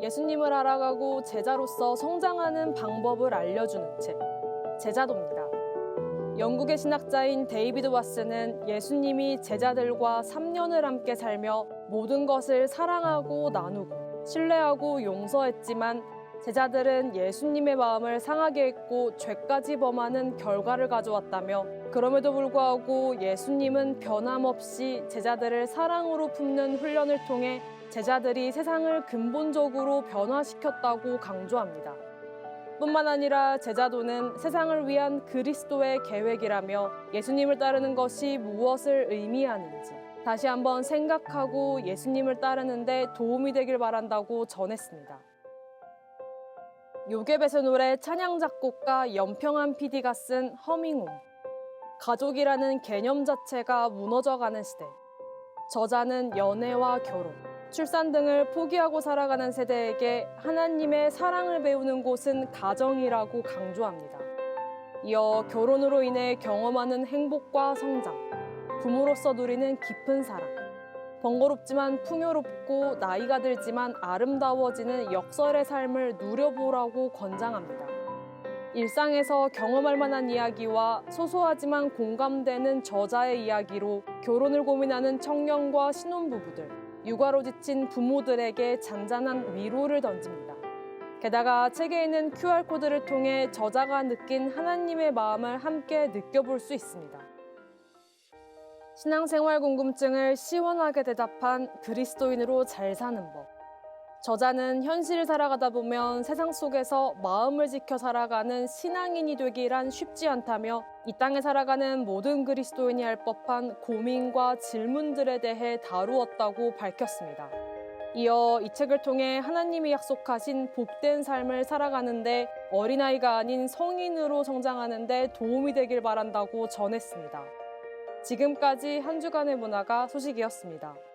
예수님을 알아가고 제자로서 성장하는 방법을 알려주는 책, 제자도입니다. 영국의 신학자인 데이비드 와스는 예수님이 제자들과 3년을 함께 살며 모든 것을 사랑하고 나누고 신뢰하고 용서했지만 제자들은 예수님의 마음을 상하게 했고 죄까지 범하는 결과를 가져왔다며 그럼에도 불구하고 예수님은 변함없이 제자들을 사랑으로 품는 훈련을 통해 제자들이 세상을 근본적으로 변화시켰다고 강조합니다. 뿐만 아니라 제자도는 세상을 위한 그리스도의 계획이라며 예수님을 따르는 것이 무엇을 의미하는지 다시 한번 생각하고 예수님을 따르는데 도움이 되길 바란다고 전했습니다. 요괴벳의 노래 찬양 작곡가 연평한 PD가 쓴 허밍홈 가족이라는 개념 자체가 무너져가는 시대 저자는 연애와 결혼 출산 등을 포기하고 살아가는 세대에게 하나님의 사랑을 배우는 곳은 가정이라고 강조합니다. 이어 결혼으로 인해 경험하는 행복과 성장, 부모로서 누리는 깊은 사랑, 번거롭지만 풍요롭고 나이가 들지만 아름다워지는 역설의 삶을 누려보라고 권장합니다. 일상에서 경험할 만한 이야기와 소소하지만 공감되는 저자의 이야기로 결혼을 고민하는 청년과 신혼부부들, 육아로 지친 부모들에게 잔잔한 위로를 던집니다. 게다가 책에 있는 QR코드를 통해 저자가 느낀 하나님의 마음을 함께 느껴볼 수 있습니다. 신앙생활 궁금증을 시원하게 대답한 그리스도인으로 잘 사는 법. 저자는 현실을 살아가다 보면 세상 속에서 마음을 지켜 살아가는 신앙인이 되기란 쉽지 않다며 이 땅에 살아가는 모든 그리스도인이 할 법한 고민과 질문들에 대해 다루었다고 밝혔습니다. 이어 이 책을 통해 하나님이 약속하신 복된 삶을 살아가는데 어린아이가 아닌 성인으로 성장하는데 도움이 되길 바란다고 전했습니다. 지금까지 한 주간의 문화가 소식이었습니다.